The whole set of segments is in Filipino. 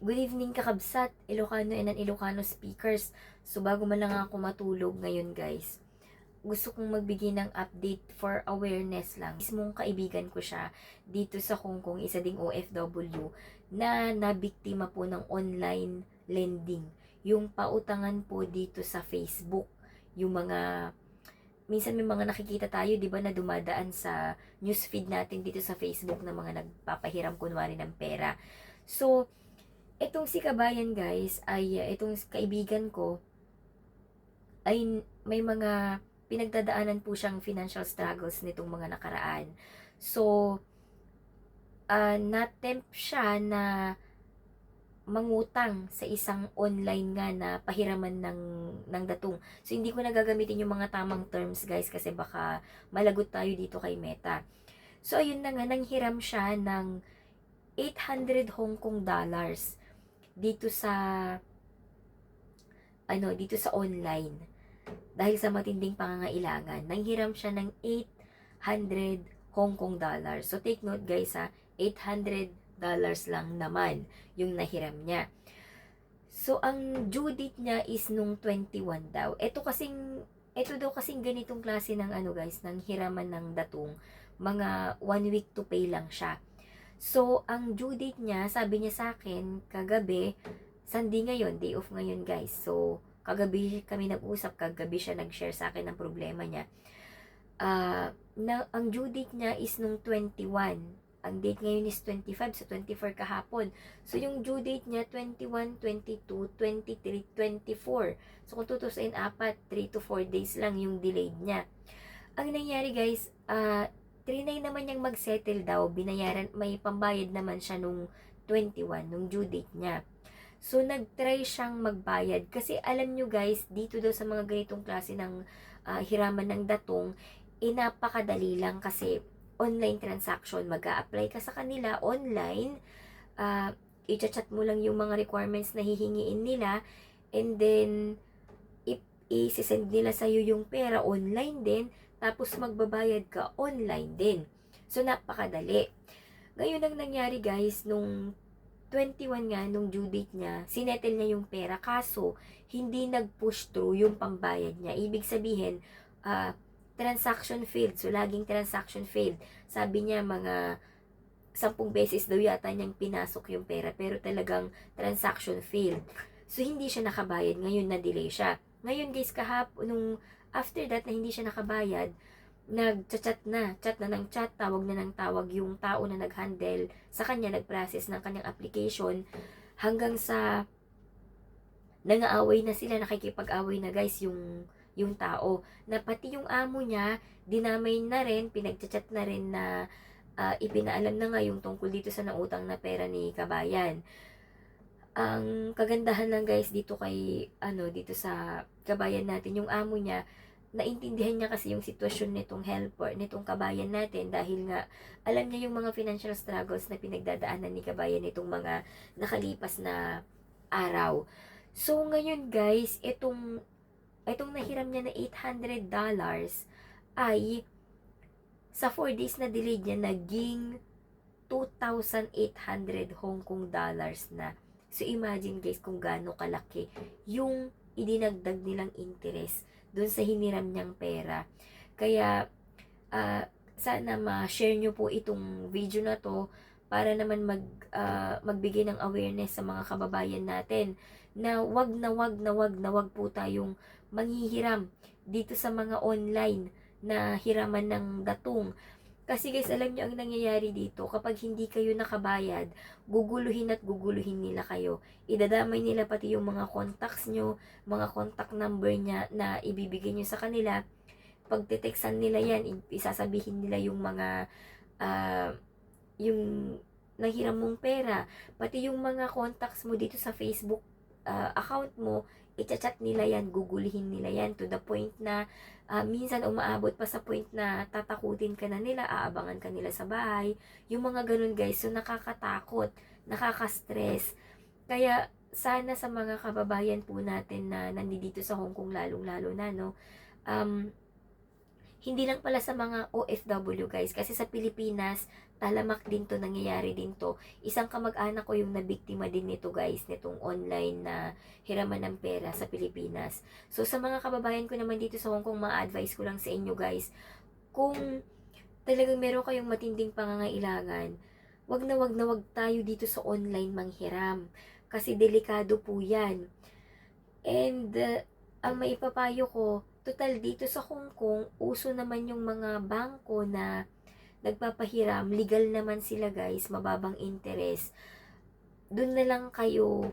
Good evening kakabsat, Ilocano and non-Ilocano speakers. So bago man lang ako matulog ngayon guys, gusto kong magbigay ng update for awareness lang. Mismong kaibigan ko siya dito sa Hong Kong, isa ding OFW, na nabiktima po ng online lending. Yung pautangan po dito sa Facebook, yung mga minsan may mga nakikita tayo, 'di ba, na dumadaan sa newsfeed natin dito sa Facebook na mga nagpapahiram kunwari ng pera. So, itong si Kabayan guys, ay uh, itong kaibigan ko ay may mga pinagdadaanan po siyang financial struggles nitong mga nakaraan. So, uh, na-tempt siya na mangutang sa isang online nga na pahiraman ng, ng datong. So, hindi ko nagagamitin yung mga tamang terms, guys, kasi baka malagot tayo dito kay Meta. So, ayun na nga, nanghiram siya ng 800 Hong Kong dollars dito sa ano, dito sa online. Dahil sa matinding pangangailangan, nanghiram siya ng 800 Hong Kong dollars. So, take note, guys, ha, 800 dollars lang naman yung nahiram niya. So, ang due date niya is nung 21 daw. Ito kasing, ito daw kasing ganitong klase ng ano guys, ng hiraman ng datong, mga one week to pay lang siya. So, ang due date niya, sabi niya sa akin, kagabi, Sunday ngayon, day off ngayon guys. So, kagabi kami nag-usap, kagabi siya nag-share sa akin ng problema niya. Uh, na, ang due date niya is nung 21 ang date ngayon is 25, so 24 kahapon. So, yung due date niya, 21, 22, 23, 24. So, kung tutusin, apat, 3 to 4 days lang yung delayed niya. Ang nangyari guys, uh, trinay naman niyang mag-settle daw, binayaran, may pambayad naman siya nung 21, nung due date niya. So, nag-try siyang magbayad. Kasi alam nyo guys, dito daw sa mga ganitong klase ng uh, hiraman ng datong, eh napakadali lang kasi online transaction. mag apply ka sa kanila online. Uh, i-chat mo lang yung mga requirements na hihingiin nila. And then, i-send nila sa'yo yung pera online din. Tapos, magbabayad ka online din. So, napakadali. Ngayon ang nangyari guys, nung 21 nga, nung due date niya, sinettle niya yung pera. Kaso, hindi nag-push through yung pambayad niya. Ibig sabihin, uh, transaction failed. So, laging transaction failed. Sabi niya, mga sampung beses daw yata niyang pinasok yung pera, pero talagang transaction failed. So, hindi siya nakabayad. Ngayon, na-delay siya. Ngayon, guys, kahap, nung after that na hindi siya nakabayad, nag-chat na, chat na ng chat, tawag na ng tawag yung tao na nag-handle sa kanya, nag-process ng kanyang application, hanggang sa nangaaway na sila, nakikipag-away na guys yung yung tao. Na pati yung amo niya, dinamay na rin, pinagchat na rin na uh, ipinaalam na nga yung tungkol dito sa nautang na pera ni Kabayan. Ang kagandahan lang guys dito kay, ano, dito sa Kabayan natin, yung amo niya, naintindihan niya kasi yung sitwasyon nitong helper, nitong kabayan natin dahil nga alam niya yung mga financial struggles na pinagdadaanan ni kabayan nitong mga nakalipas na araw. So ngayon guys, itong itong nahiram niya na $800 ay sa 4 days na delayed niya naging 2,800 Hong Kong dollars na. So imagine guys kung gaano kalaki yung idinagdag nilang interest doon sa hiniram niyang pera. Kaya uh, sana ma-share nyo po itong video na to para naman mag, uh, magbigay ng awareness sa mga kababayan natin na wag na wag na wag na wag po tayong manghihiram dito sa mga online na hiraman ng datong. Kasi guys, alam nyo ang nangyayari dito, kapag hindi kayo nakabayad, guguluhin at guguluhin nila kayo. Idadamay nila pati yung mga contacts nyo, mga contact number niya na ibibigay nyo sa kanila. Pag detextan nila yan, isasabihin nila yung mga, uh, yung nahiram mong pera. Pati yung mga contacts mo dito sa Facebook uh, account mo, i-chat nila yan, gugulihin nila yan to the point na uh, minsan umaabot pa sa point na tatakutin ka na nila, aabangan ka nila sa bahay. Yung mga ganun guys, so nakakatakot, nakaka-stress. Kaya sana sa mga kababayan po natin na nandito sa Hong Kong lalong-lalo na no, um, hindi lang pala sa mga OFW guys, kasi sa Pilipinas, talamak din to, nangyayari din to. Isang kamag-anak ko yung nabiktima din nito guys, nitong online na hiraman ng pera sa Pilipinas. So sa mga kababayan ko naman dito sa Hong Kong, ma-advise ko lang sa inyo guys, kung talagang meron kayong matinding pangangailangan, wag na wag na wag tayo dito sa online manghiram. Kasi delikado po yan. And uh, ang maipapayo ko, total dito sa Hong Kong, uso naman yung mga bangko na nagpapahiram, legal naman sila guys, mababang interest. Doon na lang kayo,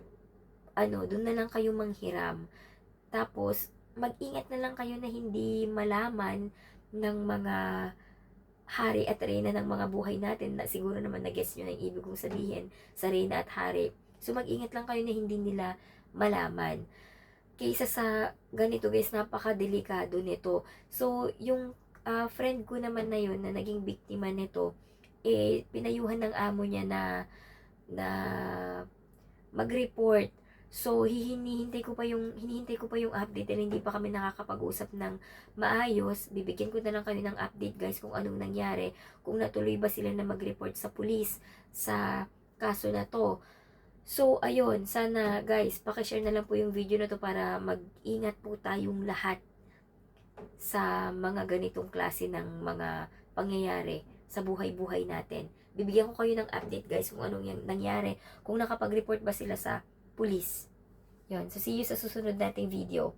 ano, doon na lang kayo manghiram. Tapos, mag-ingat na lang kayo na hindi malaman ng mga hari at reyna ng mga buhay natin na siguro naman na-guess nyo na yung ibig kong sabihin sa reyna at hari. So, mag-ingat lang kayo na hindi nila malaman. Kaysa sa ganito guys, napaka-delikado nito. So, yung ah, friend ko naman na yun na naging biktima nito, eh, pinayuhan ng amo niya na na mag-report. So, hihinihintay ko pa yung hinihintay ko pa yung update dahil hindi pa kami nakakapag-usap ng maayos. Bibigyan ko na lang kayo ng update guys kung anong nangyari, kung natuloy ba sila na mag-report sa pulis sa kaso na to. So, ayun, sana guys, pakishare na lang po yung video na to para mag-ingat po tayong lahat sa mga ganitong klase ng mga pangyayari sa buhay-buhay natin. Bibigyan ko kayo ng update guys kung anong yang nangyari, kung nakapag-report ba sila sa pulis. Yun, so see you sa susunod nating video.